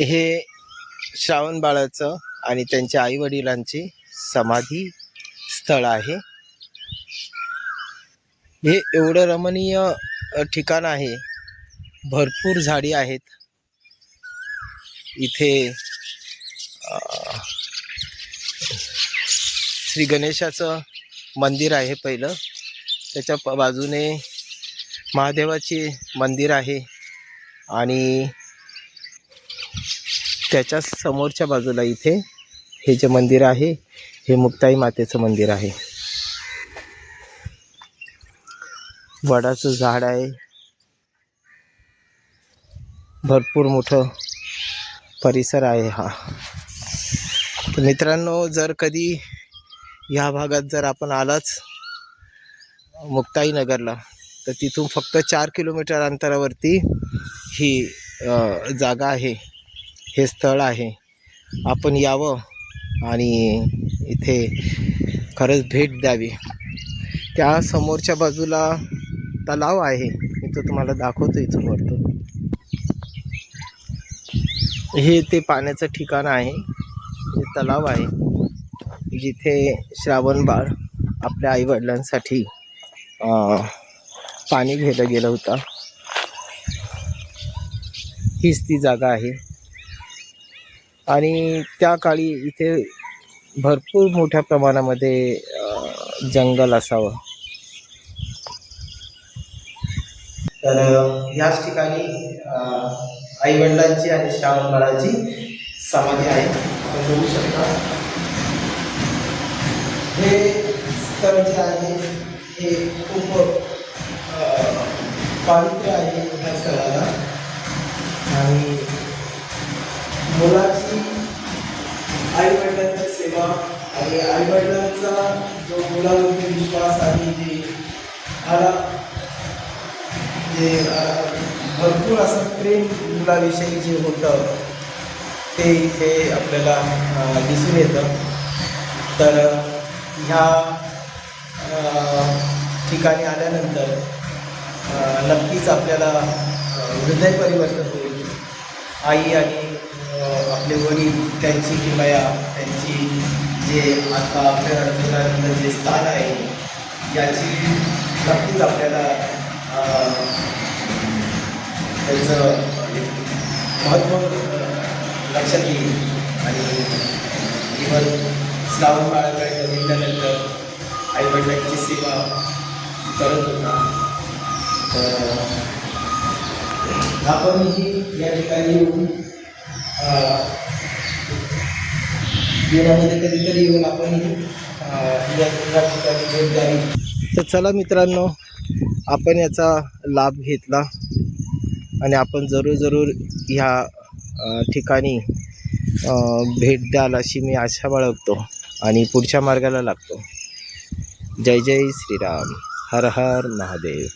हे श्रावण बाळाचं आणि त्यांच्या आईवडिलांची समाधी स्थळ आहे. हे एवढं रमणीय ठिकाण आहे. भरपूर झाडी आहेत. इथे श्री गणेशाचं मंदिर आहे पहिलं. त्याच्या प- बाजूने महादेवाचे मंदिर आहे आणि त्याच्या समोरच्या बाजूला इथे हे जे मंदिर आहे हे मुक्ताई मातेचं मंदिर आहे. वडाचं झाड आहे. भरपूर मोठं परिसर आहे हा. मित्रांनो जर कधी ह्या भागात जर आपण आलाच मुक्ताई नगरला तर तिथून फक्त चार किलोमीटर अंतरावरती ही जागा आहे. हे स्थळ आहे. आपण यावं. आणि इथे खरंच भेट द्यावी. त्या समोरच्या बाजूला तलाव आहे. मी तो तुम्हाला दाखवतो इथून वरतो हे ते पाण्याचं ठिकाण आहे. हे तलाव आहे. जिथे श्रावण बाळ आपल्या आईवडिलांसाठी पाणी घ्यायला गेला होता. हीच ती जागा आहे. आणि त्या काळी इथे भरपूर मोठ्या प्रमाणामध्ये जंगल असावं. तर याच ठिकाणी आईवडिलांची आणि श्रावण बाळाची समाधी आहे. आपण बघू शकता. हे स्थळ जे आहे हे खूप अ, पावित्र्य आहे ह्या स्थळाला. आणि आई वडिलांची सेवा आणि आई वडिलांचा जो मुलावरती विश्वास आणि जे मला जे भरपूर असं प्रेम मुलाविषयी जे होतं ते इथे आपल्याला दिसून येतं. तर ह्या ठिकाणी आल्यानंतर नक्कीच आपल्याला हृदय परिवर्तन होईल. आई आणि आपले वडील त्यांची किमया त्यांची जे आता आपल्या हृदयानंतर जे स्थान आहे याची नक्कीच आपल्याला त्याचं म्हणजे महत्त्व लक्षात येईल. आणि इव्हन श्रावण बाळाकडे बघितल्यानंतर आईवडिलांची सेवा करत होता. तर आपणही या ठिकाणी येऊन जीवनामध्ये कधीतरी येऊन आपणही या ठिकाणी भेट द्यावी. तर चला मित्रांनो आपण याचा लाभ घेतला. आणि आपण जरूर जरूर ह्या ठिकाणी भेट द्याल अशी मी आशा बाळगतो आणि पुढच्या मार्गाला लागतो. जय जय श्रीराम. हर हर महादेव.